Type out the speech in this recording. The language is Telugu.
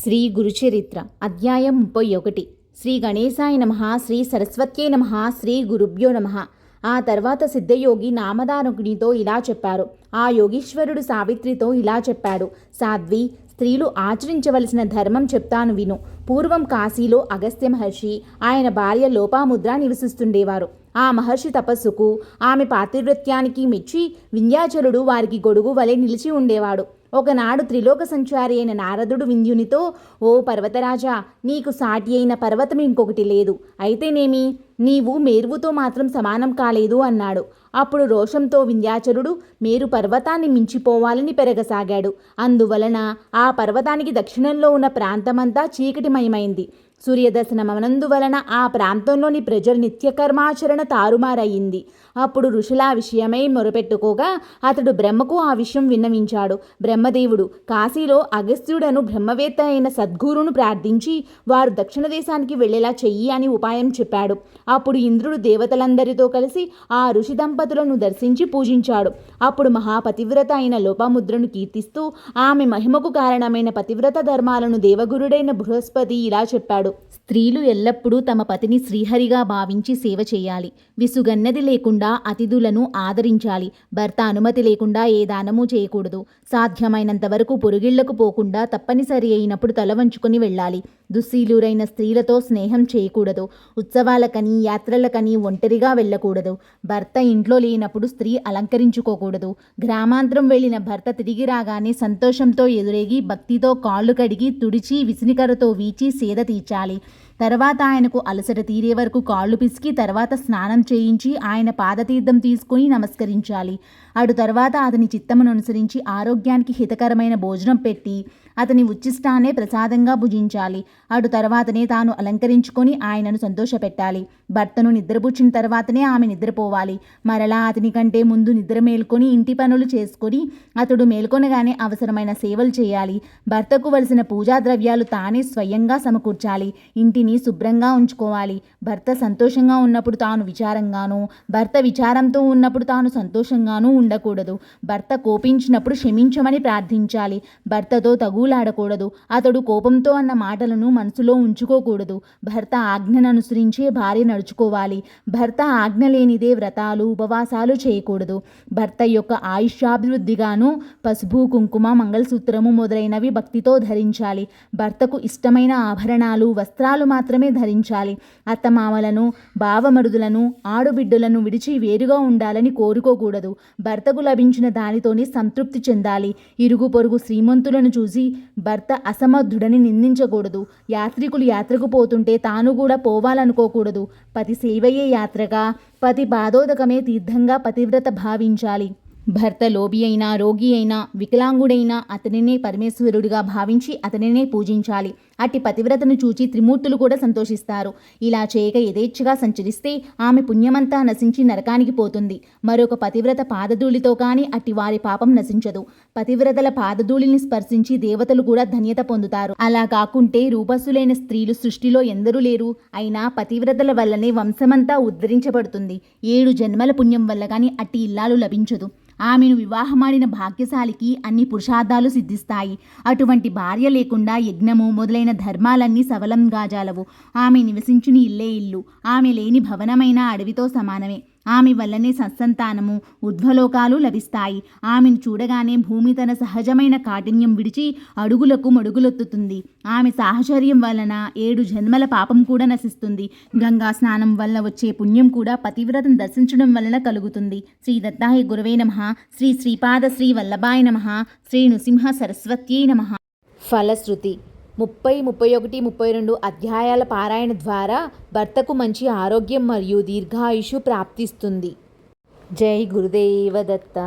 శ్రీ గురుచరిత్ర అధ్యాయం ముప్పై ఒకటి. శ్రీ గణేశాయ నమ శ్రీ సరస్వత్యే నమ శ్రీ గురుభ్యో నమ. ఆ తర్వాత సిద్ధయోగి నామదానకునితో ఇలా చెప్పారు. ఆ యోగీశ్వరుడు సావిత్రితో ఇలా చెప్పాడు. సాధ్వి స్త్రీలు ఆచరించవలసిన ధర్మం చెప్తాను విను. పూర్వం కాశీలో అగస్త్య మహర్షి ఆయన భార్య లోపాముద్ర నివసిస్తుండేవారు. ఆ మహర్షి తపస్సుకు ఆమె పాతివృత్యానికి మెచ్చి వింధ్యాచలుడు వారికి గొడుగు వలె నిలిచి ఉండేవాడు. ఒకనాడు త్రిలోక సంచారి అయిన నారదుడు వింధ్యునితో ఓ పర్వతరాజా నీకు సాటి అయిన పర్వతం ఇంకొకటి లేదు. అయితేనేమి? నీవు మేరువుతో మాత్రం సమానం కాలేదు అన్నాడు. అప్పుడు రోషంతో వింధ్యాచరుడు మేరు పర్వతాన్ని మించిపోవాలని పెరగసాగాడు. అందువలన ఆ పర్వతానికి దక్షిణంలో ఉన్న ప్రాంతమంతా చీకటిమయమైంది. సూర్యదర్శనమనందువలన ఆ ప్రాంతంలోని ప్రజల నిత్యకర్మాచరణ తారుమారయ్యింది. అప్పుడు ఋషుల విషయమై మొరపెట్టుకోగా అతడు బ్రహ్మకు ఆ విషయం విన్నవించాడు. బ్రహ్మదేవుడు కాశీలో అగస్త్యుడను బ్రహ్మవేత్త అయిన సద్గురును ప్రార్థించి వారు దక్షిణ దేశానికి వెళ్ళేలా చెయ్యి అని ఉపాయం చెప్పాడు. అప్పుడు ఇంద్రుడు దేవతలందరితో కలిసి ఆ ఋషి దంపతులను దర్శించి పూజించాడు. అప్పుడు మహాపతివ్రత అయిన లోపముద్రను కీర్తిస్తూ ఆమె మహిమకు కారణమైన పతివ్రత ధర్మాలను దేవగురుడైన బృహస్పతి ఇలా చెప్పాడు. స్త్రీలు ఎల్లప్పుడూ తమ పతిని శ్రీహరిగా భావించి సేవ చేయాలి. విసుగన్నది లేకుండా అతిథులను ఆదరించాలి. భర్త అనుమతి లేకుండా ఏ దానము చేయకూడదు. సాధ్యమైనంత వరకు పొరుగిళ్ళకు పోకుండా తప్పనిసరి అయినప్పుడు తల వంచుకొని వెళ్ళాలి. దుశ్శీలురైన స్త్రీలతో స్నేహం చేయకూడదు. ఉత్సవాలకని యాత్రలకని ఒంటరిగా వెళ్ళకూడదు. భర్త ఇంట్లో లేనప్పుడు స్త్రీ అలంకరించుకోకూడదు. గ్రామాంతరం వెళ్ళిన భర్త తిరిగి రాగానే సంతోషంతో ఎదురేగి భక్తితో కాళ్ళు కడిగి తుడిచి విసినికరతో వీచి సేద తీర్చాలి. తర్వాత ఆయనకు అలసట తీరే వరకు కాళ్ళు పిసికి తర్వాత స్నానం చేయించి ఆయన పాదతీర్థం తీసుకుని నమస్కరించాలి. అటు తర్వాత అతని చిత్తమును అనుసరించి ఆరోగ్యానికి హితకరమైన భోజనం పెట్టి అతని ఉచ్చిష్టాన్నే ప్రసాదంగా భుజించాలి. అటు తర్వాతనే తాను అలంకరించుకొని ఆయనను సంతోషపెట్టాలి. భర్తను నిద్రపుచ్చిన తర్వాతనే ఆమె నిద్రపోవాలి. మరలా అతని కంటే ముందు నిద్ర మేల్కొని ఇంటి పనులు చేసుకొని అతడు మేల్కొనగానే అవసరమైన సేవలు చేయాలి. భర్తకు వలసిన పూజా ద్రవ్యాలు తానే స్వయంగా సమకూర్చాలి. ఇంటిని శుభ్రంగా ఉంచుకోవాలి. భర్త సంతోషంగా ఉన్నప్పుడు తాను విచారంగాను భర్త విచారంతో ఉన్నప్పుడు తాను సంతోషంగానూ ఉండకూడదు. భర్త కోపించినప్పుడు క్షమించమని ప్రార్థించాలి. భర్తతో తగు తగులాడకూడదు అతడు కోపంతో అన్న మాటలను మనసులో ఉంచుకోకూడదు. భర్త ఆజ్ఞను అనుసరించే భార్య నడుచుకోవాలి. భర్త ఆజ్ఞ లేనిదే వ్రతాలు ఉపవాసాలు చేయకూడదు. భర్త యొక్క ఆయుష్యాభివృద్ధిగాను పసుపు కుంకుమ మంగళసూత్రము మొదలైనవి భక్తితో ధరించాలి. భర్తకు ఇష్టమైన ఆభరణాలు వస్త్రాలు మాత్రమే ధరించాలి. అత్తమామలను బావమరుదులను ఆడుబిడ్డలను విడిచి వేరుగా ఉండాలని కోరుకోకూడదు. భర్తకు లభించిన దానితోనే సంతృప్తి చెందాలి. ఇరుగు పొరుగు శ్రీమంతులను చూసి భర్త అసమర్థుడని నిందించకూడదు. యాత్రికులు యాత్రకు పోతుంటే తాను కూడా పోవాలనుకోకూడదు. పతి సేవయే యాత్రగా పతి బాధోదకమే తీర్థంగా పతివ్రత భావించాలి. భర్త లోబి అయినా రోగి అయినా వికలాంగుడైనా అతనినే పరమేశ్వరుడిగా భావించి అతనినే పూజించాలి. అట్టి పతివ్రతను చూచి త్రిమూర్తులు కూడా సంతోషిస్తారు. ఇలా చేయక యథేచ్ఛగా సంచరిస్తే ఆమె పుణ్యమంతా నశించి నరకానికి పోతుంది. మరొక పతివ్రత పాదధూళితో కానీ అట్టి వారి పాపం నశించదు. పతివ్రతల పాదధూళిని స్పర్శించి దేవతలు కూడా ధన్యత పొందుతారు. అలా కాకుంటే రూపస్సులైన స్త్రీలు సృష్టిలో ఎందరూ లేరు. అయినా పతివ్రతల వల్లనే వంశమంతా ఉద్ధరించబడుతుంది. ఏడు జన్మల పుణ్యం వల్ల కానీ అట్టి ఇల్లాలు లభించదు. ఆమెను వివాహమాడిన భాగ్యశాలికి అన్ని పురుషార్థాలు సిద్ధిస్తాయి. అటువంటి భార్య లేకుండా యజ్ఞము మొదలైన ధర్మాలన్నీ సవలం జాలవు. ఆమె నివసించుని ఇల్లే ఇల్లు. ఆమె లేని భవనమైన అడవితో సమానమే. ఆమె వల్లనే సత్సంతానము ఉద్వలోకాలు లభిస్తాయి. ఆమెను చూడగానే భూమి తన సహజమైన కాఠిన్యం విడిచి అడుగులకు మడుగులొత్తుతుంది. ఆమె సాహచర్యం వలన ఏడు జన్మల పాపం కూడా నశిస్తుంది. గంగా స్నానం వల్ల వచ్చే పుణ్యం కూడా పతివ్రతం దర్శించడం వలన కలుగుతుంది. శ్రీ దత్తాయ గురవే నమ. శ్రీ శ్రీపాద శ్రీ వల్లభాయ నమ. శ్రీ నృసింహ సరస్వత్యై నమ. ఫలశ్రుతి ముప్పై ముప్పై ఒకటి ముప్పై రెండు అధ్యాయాల పారాయణ ద్వారా భర్తకు మంచి ఆరోగ్యం మరియు దీర్ఘాయుషు ప్రాప్తిస్తుంది. జై గురుదేవ దత్త.